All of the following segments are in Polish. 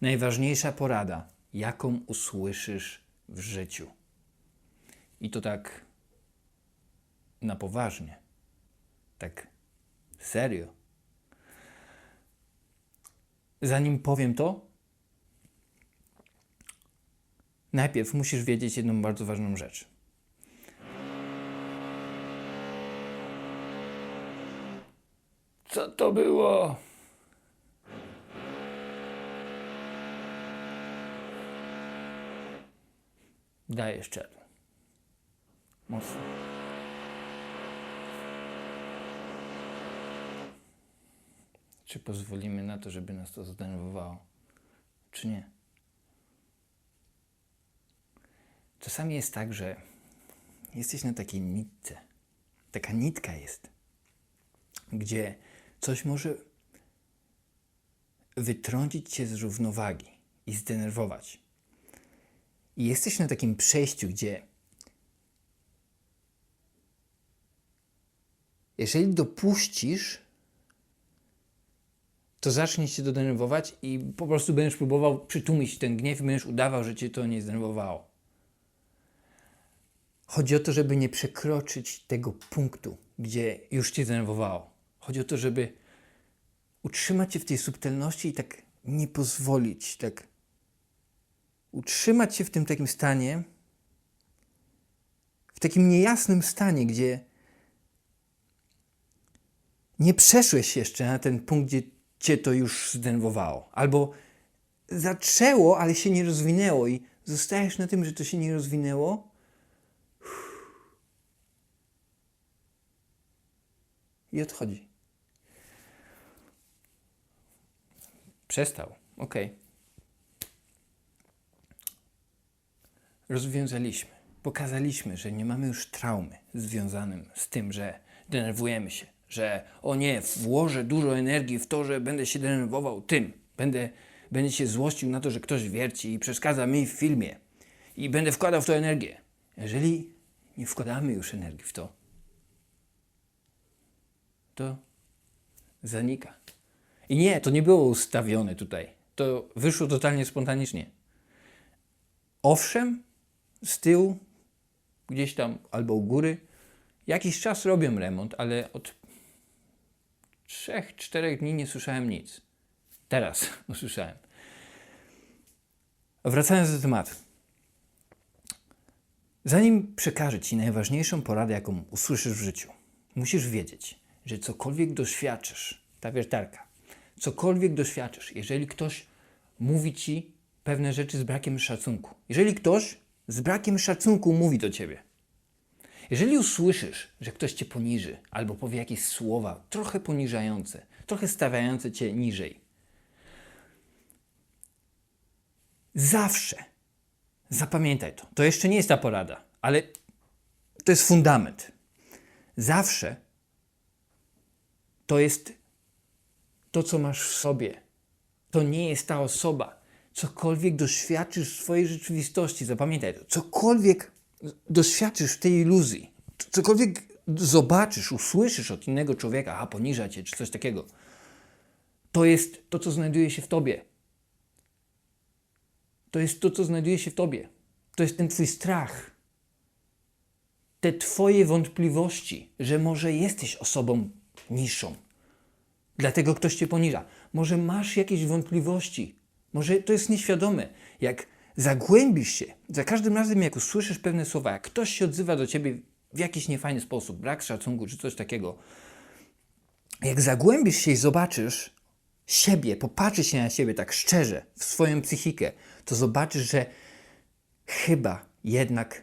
Najważniejsza porada, jaką usłyszysz w życiu. I to tak na poważnie. Tak serio. Zanim powiem to, najpierw musisz wiedzieć jedną bardzo ważną rzecz. Co to było? Daj jeszcze. Mocno. Czy pozwolimy na to, żeby nas to zdenerwowało, czy nie? Czasami jest tak, że jesteś na takiej nitce. Taka nitka jest, gdzie coś może wytrącić cię z równowagi i zdenerwować. I jesteś na takim przejściu, gdzie jeżeli dopuścisz, to zacznie cię to denerwować i po prostu będziesz próbował przytłumić ten gniew będziesz udawał, że cię to nie zdenerwowało. Chodzi o to, żeby nie przekroczyć tego punktu, gdzie już cię zdenerwowało. Chodzi o to, żeby utrzymać się w tej subtelności i tak nie pozwolić, tak utrzymać się w tym takim stanie, w takim niejasnym stanie, gdzie nie przeszłeś jeszcze na ten punkt, gdzie cię to już zdenerwowało. Albo zaczęło, ale się nie rozwinęło i zostajesz na tym, że to się nie rozwinęło. I odchodzi. Przestał. Okej. Rozwiązaliśmy. Pokazaliśmy, że nie mamy już traumy związanym z tym, że denerwujemy się, że o nie, włożę dużo energii w to, że będę się denerwował tym, będę, będę się złościł na to, że ktoś wierci i przeszkadza mi w filmie i będę wkładał w to energię. Jeżeli nie wkładamy już energii w to, to zanika. I nie, to nie było ustawione tutaj. To wyszło totalnie spontanicznie. Owszem, z tyłu, gdzieś tam albo u góry, jakiś czas robią remont, ale od trzech, czterech dni nie słyszałem nic. Teraz usłyszałem. Wracając do tematu. Zanim przekażę Ci najważniejszą poradę, jaką usłyszysz w życiu, musisz wiedzieć, że cokolwiek doświadczysz, ta wiertarka, cokolwiek doświadczysz, jeżeli ktoś mówi Ci pewne rzeczy z brakiem szacunku, jeżeli ktoś z brakiem szacunku mówi do Ciebie, jeżeli usłyszysz, że ktoś Cię poniży albo powie jakieś słowa trochę poniżające, trochę stawiające Cię niżej, zawsze zapamiętaj to. To jeszcze nie jest ta porada, ale to jest fundament. Zawsze to jest to, co masz w sobie. To nie jest ta osoba. Cokolwiek doświadczysz w swojej rzeczywistości, zapamiętaj to. Cokolwiek doświadczysz w tej iluzji, cokolwiek zobaczysz, usłyszysz od innego człowieka, a poniża cię, czy coś takiego, to jest to, co znajduje się w tobie. To jest to, co znajduje się w tobie. To jest ten twój strach. Te twoje wątpliwości, że może jesteś osobą niższą. Dlatego ktoś cię poniża. Może masz jakieś wątpliwości. Może to jest nieświadome. Jak zagłębisz się, za każdym razem jak usłyszysz pewne słowa, jak ktoś się odzywa do ciebie w jakiś niefajny sposób, brak szacunku czy coś takiego, jak zagłębisz się i zobaczysz siebie, popatrzysz się na siebie tak szczerze, w swoją psychikę, to zobaczysz, że chyba jednak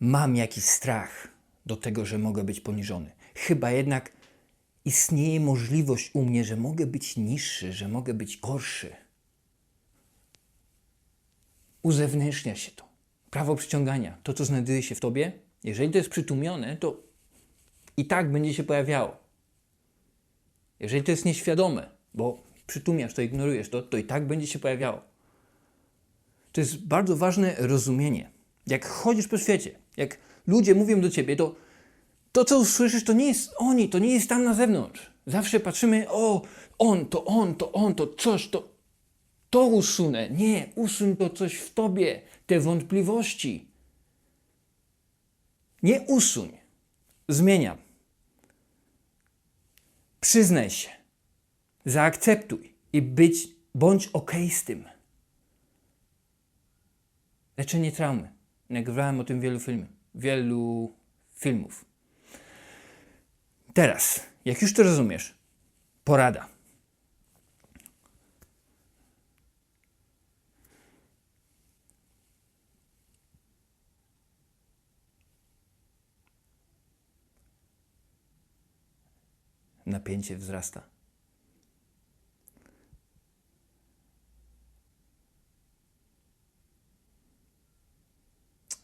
mam jakiś strach do tego, że mogę być poniżony. Chyba jednak istnieje możliwość u mnie, że mogę być niższy, że mogę być gorszy. Uzewnętrznia się to. Prawo przyciągania, to co znajduje się w tobie, jeżeli to jest przytłumione, to i tak będzie się pojawiało. Jeżeli to jest nieświadome, bo przytłumiasz to, ignorujesz to, to i tak będzie się pojawiało. To jest bardzo ważne rozumienie. Jak chodzisz po świecie, jak ludzie mówią do ciebie, to to, co usłyszysz, to nie jest oni, to nie jest tam na zewnątrz. Zawsze patrzymy, o, on, to on, to on, to coś, to. To usunę. Nie, usuń to coś w tobie, te wątpliwości. Nie usuń. Zmieniam. Przyznaj się. Zaakceptuj i być, bądź ok z tym. Leczenie traumy. Nagrywałem o tym wielu film, wielu filmów. Teraz, jak już to rozumiesz, porada. Napięcie wzrasta.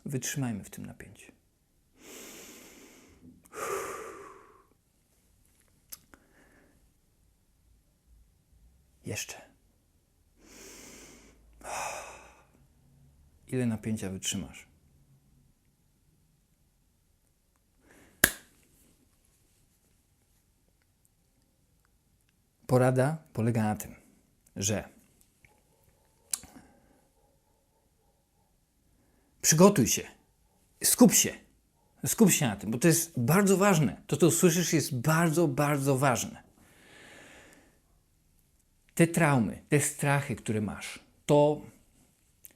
Wytrzymajmy w tym napięciu. Jeszcze. Ile napięcia wytrzymasz? Porada polega na tym, że przygotuj się, skup się, skup się na tym, bo to jest bardzo ważne. To, co słyszysz, jest bardzo, bardzo ważne. Te traumy, te strachy, które masz, to,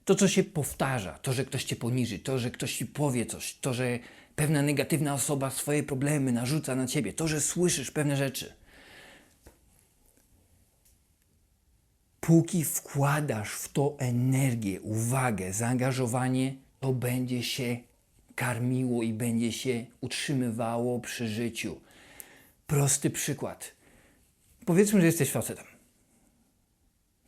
to, co się powtarza, to, że ktoś cię poniży, to, że ktoś ci powie coś, to, że pewna negatywna osoba swoje problemy narzuca na ciebie, to, że słyszysz pewne rzeczy. Póki wkładasz w to energię, uwagę, zaangażowanie, to będzie się karmiło i będzie się utrzymywało przy życiu. Prosty przykład. Powiedzmy, że jesteś facetem.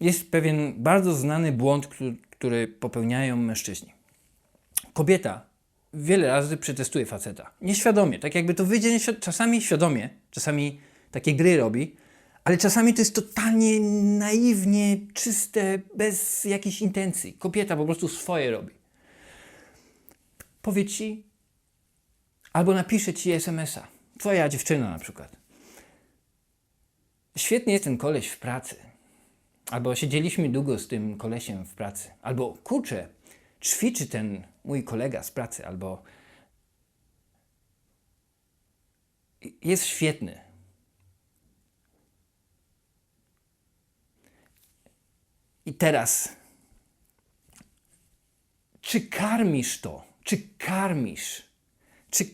Jest pewien bardzo znany błąd, który, popełniają mężczyźni. Kobieta wiele razy przetestuje faceta. Nieświadomie, tak jakby to wyjdzie czasami świadomie, czasami takie gry robi, ale czasami to jest totalnie naiwnie, czyste, bez jakiejś intencji. Kobieta po prostu swoje robi. Powie ci, albo napisze ci SMS-a. Twoja dziewczyna na przykład. Świetnie jest ten koleś w pracy. Albo siedzieliśmy długo z tym kolesiem w pracy. Albo kurczę, ćwiczy ten mój kolega z pracy. Albo jest świetny. I teraz, czy karmisz to? Czy karmisz? Czy,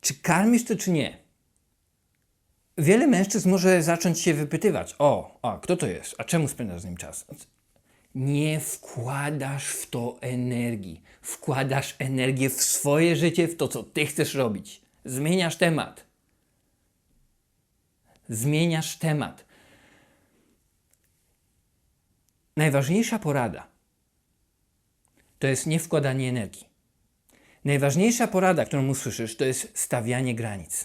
czy karmisz to, czy nie? Wiele mężczyzn może zacząć się wypytywać: O, a kto to jest? A czemu spędzasz z nim czas? Nie wkładasz w to energii. Wkładasz energię w swoje życie, w to, co ty chcesz robić. Zmieniasz temat. Zmieniasz temat. Najważniejsza porada to jest nie wkładanie energii. Najważniejsza porada, którą usłyszysz, to jest stawianie granic.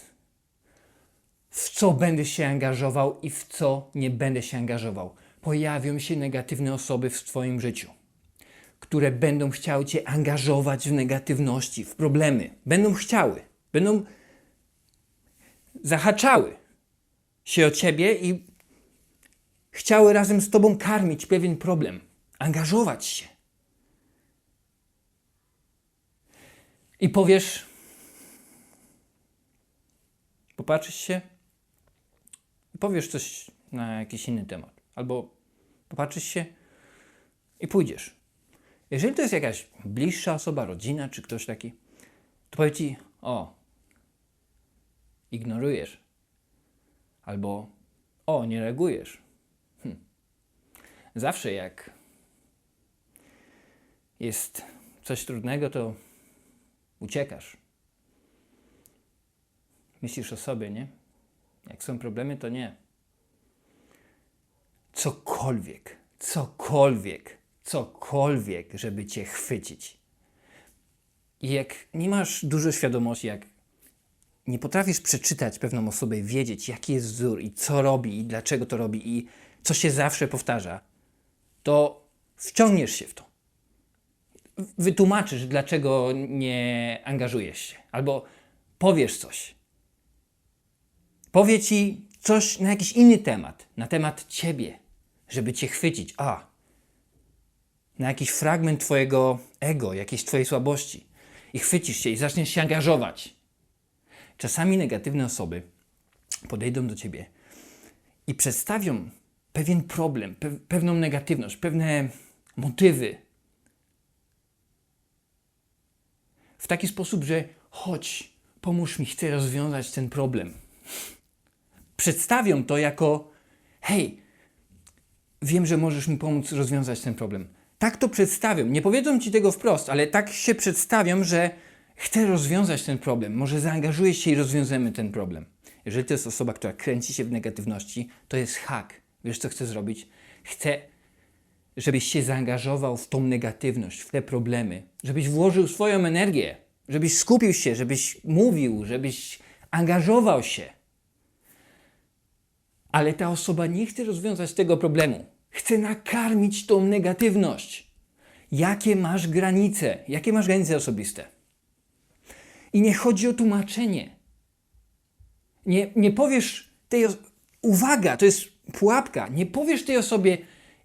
W co będę się angażował i w co nie będę się angażował. Pojawią się negatywne osoby w Twoim życiu, które będą chciały Cię angażować w negatywności, w problemy. Będą chciały, będą zahaczały się o Ciebie i chciały razem z Tobą karmić pewien problem, angażować się. I powiesz, popatrzysz się powiesz coś na jakiś inny temat. Albo popatrzysz się i pójdziesz. Jeżeli to jest jakaś bliższa osoba, rodzina czy ktoś taki, to powie ci, o, ignorujesz. Albo, o, nie reagujesz. Zawsze jak jest coś trudnego, to uciekasz. Myślisz o sobie, nie? Jak są problemy, to nie. Cokolwiek, cokolwiek, cokolwiek, żeby cię chwycić. I jak nie masz dużo świadomości, jak nie potrafisz przeczytać pewną osobę wiedzieć, jaki jest wzór i co robi i dlaczego to robi i co się zawsze powtarza, to wciągniesz się w to. Wytłumaczysz, dlaczego nie angażujesz się, albo powiesz coś. Powie ci coś na jakiś inny temat, na temat ciebie, żeby cię chwycić. A, na jakiś fragment twojego ego, jakiejś twojej słabości. I chwycisz się i zaczniesz się angażować. Czasami negatywne osoby podejdą do ciebie i przedstawią pewien problem, pe pewną negatywność, pewne motywy. W taki sposób, że chodź, pomóż mi, chcę rozwiązać ten problem. Przedstawią to jako hej, wiem, że możesz mi pomóc rozwiązać ten problem. Tak to przedstawią. Nie powiedzą ci tego wprost, ale tak się przedstawią, że chcę rozwiązać ten problem. Może zaangażujesz się i rozwiążemy ten problem. Jeżeli to jest osoba, która kręci się w negatywności, to jest hak. Wiesz, co chcę zrobić? Chcę, żebyś się zaangażował w tą negatywność, w te problemy, żebyś włożył swoją energię, żebyś skupił się, żebyś mówił, żebyś angażował się. Ale ta osoba nie chce rozwiązać tego problemu. Chce nakarmić tą negatywność. Jakie masz granice? Jakie masz granice osobiste? I nie chodzi o tłumaczenie. Nie, nie powiesz tej uwaga, to jest pułapka, nie powiesz tej osobie,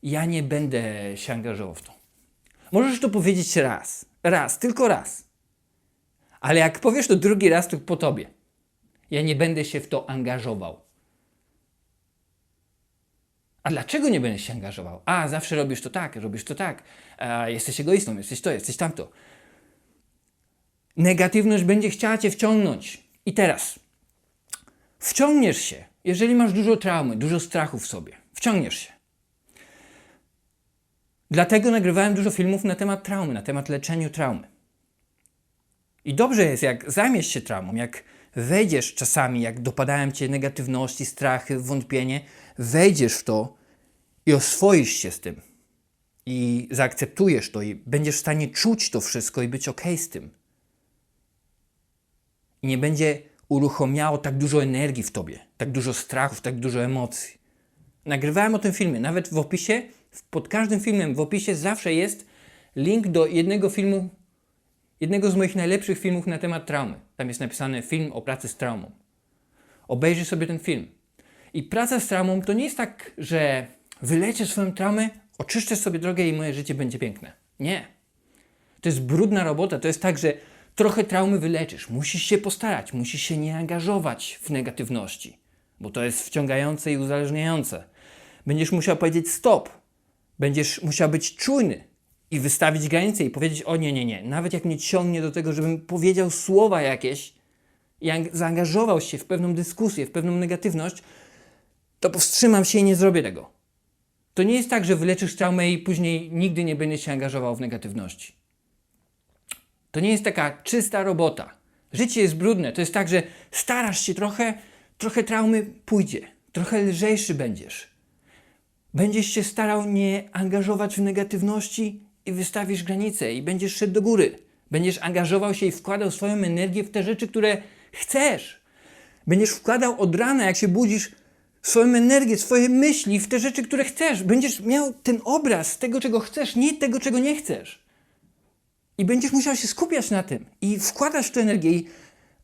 ja nie będę się angażował w to. Możesz to powiedzieć raz, raz, tylko raz. Ale jak powiesz to drugi raz, to po tobie. Ja nie będę się w to angażował. A dlaczego nie będziesz się angażował? A, zawsze robisz to tak, robisz to tak. A, jesteś egoistą, jesteś to, jesteś tamto. Negatywność będzie chciała cię wciągnąć. I teraz wciągniesz się, jeżeli masz dużo traumy, dużo strachu w sobie. Wciągniesz się. Dlatego nagrywałem dużo filmów na temat traumy, na temat leczenia traumy. I dobrze jest, jak zajmiesz się traumą, jak wejdziesz czasami, jak dopadają cię negatywności, strachy, wątpienie, wejdziesz w to i oswoisz się z tym. I zaakceptujesz to i będziesz w stanie czuć to wszystko i być ok z tym. I nie będzie uruchomiało tak dużo energii w tobie, tak dużo strachów, tak dużo emocji. Nagrywałem o tym filmie, nawet w opisie, pod każdym filmem w opisie zawsze jest link do jednego filmu, jednego z moich najlepszych filmów na temat traumy. Tam jest napisany film o pracy z traumą. Obejrzyj sobie ten film. I praca z traumą to nie jest tak, że wyleczę swoją traumę, oczyszczę sobie drogę i moje życie będzie piękne. Nie. To jest brudna robota. To jest tak, że trochę traumy wyleczysz. Musisz się postarać, musisz się nie angażować w negatywności, bo to jest wciągające i uzależniające. Będziesz musiał powiedzieć stop. Będziesz musiał być czujny i wystawić granice i powiedzieć: O nie, nie, nie. Nawet jak mnie ciągnie do tego, żebym powiedział słowa jakieś i zaangażował się w pewną dyskusję, w pewną negatywność, to powstrzymam się i nie zrobię tego. To nie jest tak, że wyleczysz traumę i później nigdy nie będziesz się angażował w negatywności. To nie jest taka czysta robota. Życie jest brudne. To jest tak, że starasz się trochę, trochę traumy pójdzie, trochę lżejszy będziesz. Będziesz się starał nie angażować w negatywności i wystawisz granice i będziesz szedł do góry. Będziesz angażował się i wkładał swoją energię w te rzeczy, które chcesz. Będziesz wkładał od rana, jak się budzisz, swoją energię, swoje myśli w te rzeczy, które chcesz. Będziesz miał ten obraz tego, czego chcesz, nie tego, czego nie chcesz. I będziesz musiał się skupiać na tym i wkładać tę energię i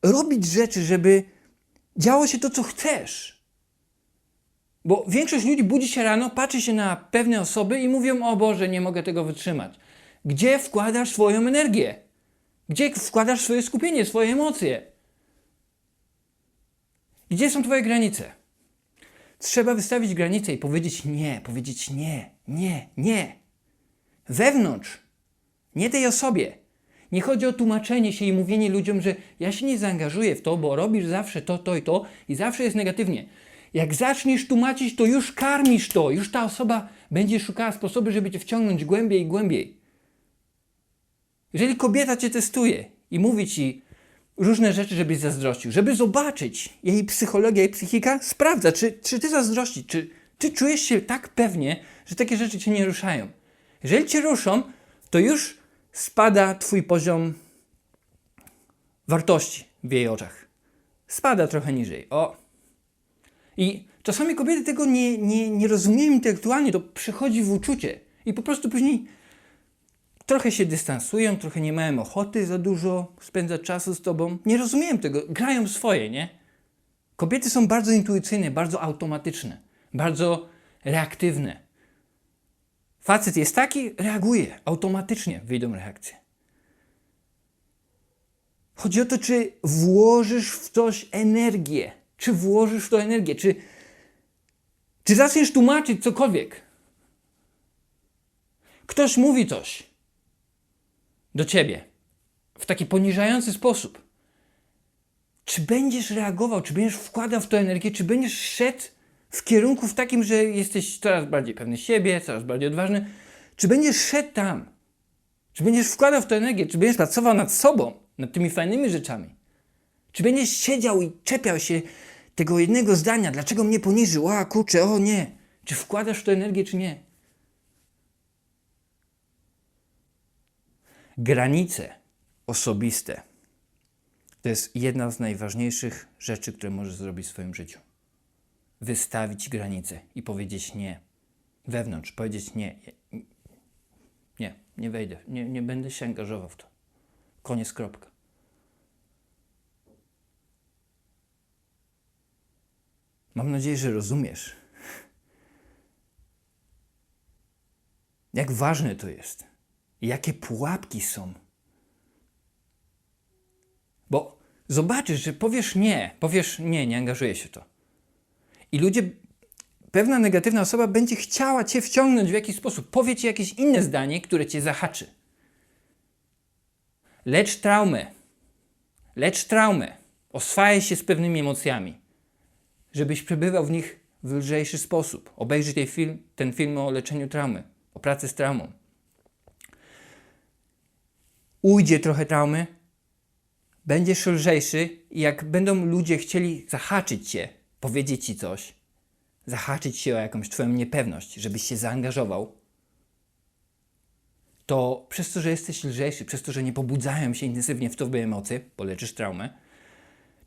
robić rzeczy, żeby działo się to, co chcesz. Bo większość ludzi budzi się rano, patrzy się na pewne osoby i mówią: O Boże, nie mogę tego wytrzymać. Gdzie wkładasz swoją energię? Gdzie wkładasz swoje skupienie, swoje emocje? Gdzie są Twoje granice? Trzeba wystawić granice i powiedzieć nie, powiedzieć nie, nie, nie. Wewnątrz nie tej osobie. Nie chodzi o tłumaczenie się i mówienie ludziom, że ja się nie zaangażuję w to, bo robisz zawsze to, to i to i zawsze jest negatywnie. Jak zaczniesz tłumaczyć, to już karmisz to, już ta osoba będzie szukała sposobu, żeby cię wciągnąć głębiej i głębiej. Jeżeli kobieta cię testuje i mówi ci różne rzeczy, żebyś zazdrościł, żeby zobaczyć jej psychologia i psychika, sprawdza, czy, czy ty zazdrościsz, czy ty czujesz się tak pewnie, że takie rzeczy cię nie ruszają. Jeżeli cię ruszą, to już spada Twój poziom wartości w jej oczach. Spada trochę niżej. O. I czasami kobiety tego nie, nie, nie rozumieją intelektualnie, to przychodzi w uczucie. I po prostu później trochę się dystansują, trochę nie mają ochoty za dużo spędzać czasu z tobą. Nie rozumieją tego, grają swoje, nie? Kobiety są bardzo intuicyjne, bardzo automatyczne, bardzo reaktywne. Facet jest taki, reaguje, automatycznie wyjdą reakcje. Chodzi o to, czy włożysz w coś energię. Czy włożysz w to energię, czy, czy zaczniesz tłumaczyć cokolwiek. Ktoś mówi coś do ciebie w taki poniżający sposób. Czy będziesz reagował, czy będziesz wkładał w to energię, czy będziesz szedł w kierunku w takim, że jesteś coraz bardziej pewny siebie, coraz bardziej odważny, czy będziesz szedł tam, czy będziesz wkładał w to energię, czy będziesz pracował nad sobą, nad tymi fajnymi rzeczami, czy będziesz siedział i czepiał się tego jednego zdania, dlaczego mnie poniżył, a kurczę, o nie, czy wkładasz w to energię, czy nie. Granice osobiste. To jest jedna z najważniejszych rzeczy, które możesz zrobić w swoim życiu. Wystawić granice i powiedzieć nie. Wewnątrz powiedzieć nie. Nie, nie wejdę. Nie, nie będę się angażował w to. Koniec, kropka. Mam nadzieję, że rozumiesz, jak ważne to jest. Jakie pułapki są. Bo zobaczysz, że powiesz nie, powiesz nie, nie angażuję się w to. I ludzie, pewna negatywna osoba będzie chciała cię wciągnąć w jakiś sposób. Powie ci jakieś inne zdanie, które cię zahaczy. Lecz traumę. Lecz traumę. Oswajaj się z pewnymi emocjami, żebyś przebywał w nich w lżejszy sposób. Obejrzyj ten film, ten film o leczeniu traumy, o pracy z traumą. Ujdzie trochę traumy, będziesz lżejszy i jak będą ludzie chcieli zahaczyć cię, powiedzieć ci coś, zahaczyć się o jakąś twoją niepewność, żebyś się zaangażował, to przez to, że jesteś lżejszy, przez to, że nie pobudzają się intensywnie w tobie emocje, bo leczysz traumę,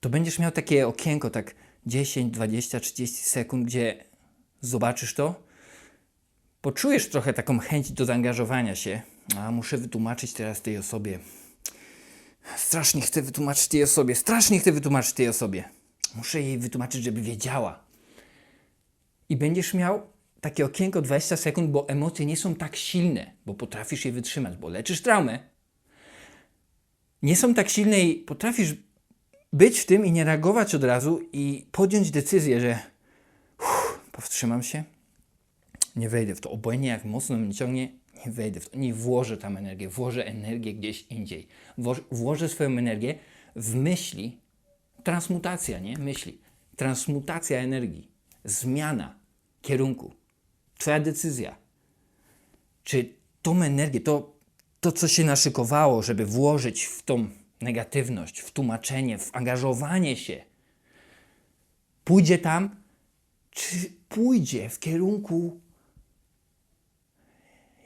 to będziesz miał takie okienko, tak 10, 20, 30 sekund, gdzie zobaczysz to, poczujesz trochę taką chęć do zaangażowania się, a muszę wytłumaczyć teraz tej osobie. Strasznie chcę wytłumaczyć tej osobie, strasznie chcę wytłumaczyć tej osobie. Muszę jej wytłumaczyć, żeby wiedziała. I będziesz miał takie okienko 20 sekund, bo emocje nie są tak silne, bo potrafisz je wytrzymać, bo leczysz traumę. Nie są tak silne i potrafisz być w tym i nie reagować od razu i podjąć decyzję, że uff, powstrzymam się, nie wejdę w to. Obojętnie jak mocno mnie ciągnie, nie wejdę w to. Nie włożę tam energię, włożę energię gdzieś indziej. Włożę, swoją energię w myśli, transmutacja, nie? Myśli. Transmutacja energii, zmiana kierunku, Twoja decyzja. Czy tą energię, to, to co się naszykowało, żeby włożyć w tą negatywność, w tłumaczenie, w angażowanie się, pójdzie tam, czy pójdzie w kierunku,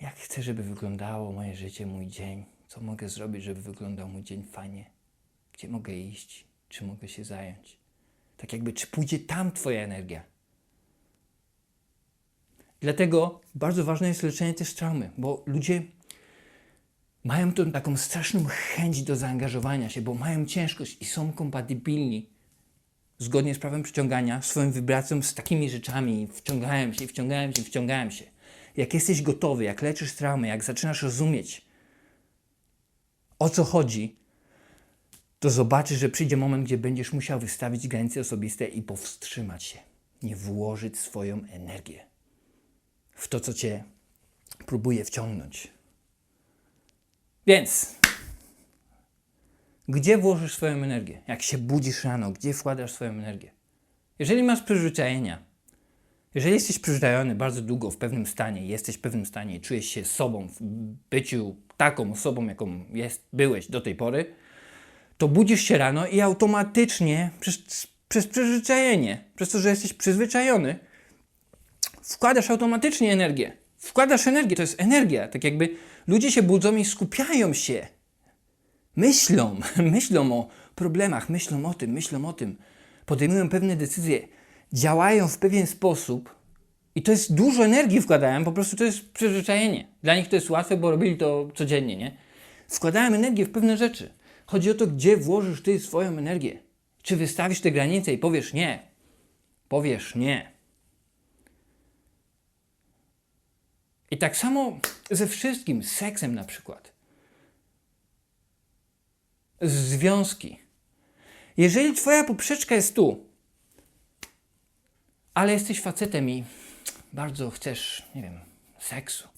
jak chcę, żeby wyglądało moje życie, mój dzień, co mogę zrobić, żeby wyglądał mój dzień fajnie, gdzie mogę iść, czy mogę się zająć. Tak jakby, czy pójdzie tam Twoja energia. Dlatego bardzo ważne jest leczenie też traumy, bo ludzie mają tą taką straszną chęć do zaangażowania się, bo mają ciężkość i są kompatybilni zgodnie z prawem przyciągania swoją wibracją z takimi rzeczami. Wciągają się, wciągają się, wciągają się. Jak jesteś gotowy, jak leczysz traumę, jak zaczynasz rozumieć, o co chodzi, to zobaczysz, że przyjdzie moment, gdzie będziesz musiał wystawić granice osobiste i powstrzymać się. Nie włożyć swoją energię w to, co cię próbuje wciągnąć. Więc, gdzie włożysz swoją energię? Jak się budzisz rano, gdzie wkładasz swoją energię? Jeżeli masz przyzwyczajenia, jeżeli jesteś przyzwyczajony bardzo długo w pewnym stanie, jesteś w pewnym stanie czujesz się sobą w byciu taką osobą, jaką jest, byłeś do tej pory, to budzisz się rano i automatycznie przez, przez przyzwyczajenie, przez to, że jesteś przyzwyczajony, wkładasz automatycznie energię. Wkładasz energię, to jest energia. Tak jakby ludzie się budzą i skupiają się. Myślą, myślą o problemach, myślą o tym, myślą o tym. Podejmują pewne decyzje, działają w pewien sposób i to jest dużo energii wkładają, po prostu to jest przyzwyczajenie. Dla nich to jest łatwe, bo robili to codziennie, nie? Wkładałem energię w pewne rzeczy. Chodzi o to, gdzie włożysz ty swoją energię. Czy wystawisz te granice i powiesz nie? Powiesz nie. I tak samo ze wszystkim, z seksem na przykład. Związki. Jeżeli twoja poprzeczka jest tu, ale jesteś facetem i bardzo chcesz, nie wiem, seksu.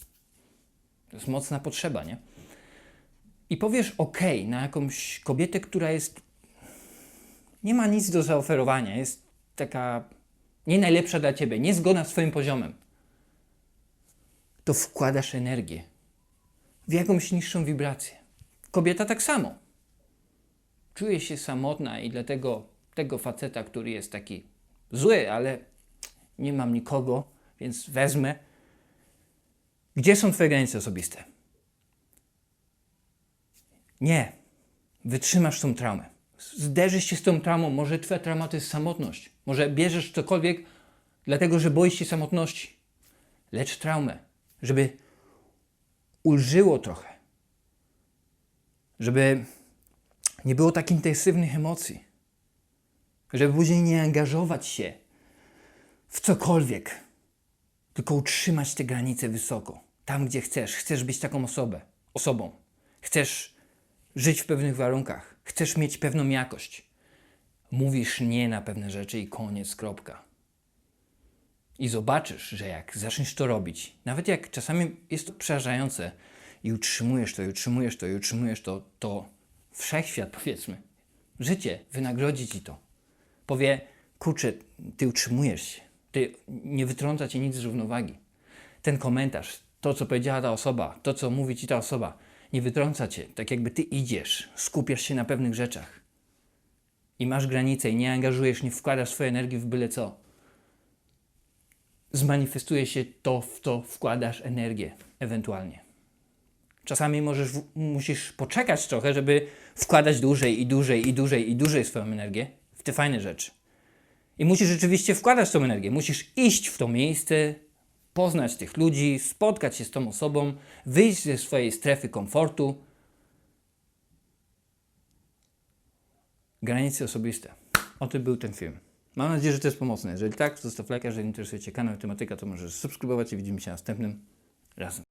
To jest mocna potrzeba, nie? I powiesz ok na jakąś kobietę, która jest. nie ma nic do zaoferowania, jest taka nie najlepsza dla ciebie, niezgodna z twoim poziomem. To wkładasz energię w jakąś niższą wibrację. Kobieta tak samo. Czuje się samotna i dlatego tego faceta, który jest taki zły, ale nie mam nikogo, więc wezmę. Gdzie są Twoje granice osobiste? Nie. Wytrzymasz tą traumę. Zderzysz się z tą traumą. Może Twoja trauma to jest samotność. Może bierzesz cokolwiek, dlatego że boisz się samotności. Lecz traumę, żeby ulżyło trochę. Żeby nie było tak intensywnych emocji. Żeby później nie angażować się w cokolwiek, tylko utrzymać te granice wysoko, tam gdzie chcesz. Chcesz być taką osobę, osobą. Chcesz żyć w pewnych warunkach. Chcesz mieć pewną jakość. Mówisz nie na pewne rzeczy i koniec, kropka. I zobaczysz, że jak zaczniesz to robić, nawet jak czasami jest to przerażające i utrzymujesz to, i utrzymujesz to, i utrzymujesz to, to wszechświat, powiedzmy, życie wynagrodzi ci to. Powie, kurczę, ty utrzymujesz się, ty nie wytrąca cię nic z równowagi. Ten komentarz, to co powiedziała ta osoba, to co mówi ci ta osoba, nie wytrąca cię, tak jakby ty idziesz, skupiasz się na pewnych rzeczach. I masz granice i nie angażujesz, nie wkładasz swojej energii w byle co zmanifestuje się to, w to wkładasz energię ewentualnie. Czasami możesz, musisz poczekać trochę, żeby wkładać dłużej i dłużej i dłużej i dłużej swoją energię w te fajne rzeczy. I musisz rzeczywiście wkładać tą energię. Musisz iść w to miejsce, poznać tych ludzi, spotkać się z tą osobą, wyjść ze swojej strefy komfortu. Granice osobiste. O tym był ten film. Mam nadzieję, że to jest pomocne. Jeżeli tak, zostaw lajka. Jeżeli interesuje Cię kanał tematyka, to możesz subskrybować i widzimy się następnym razem.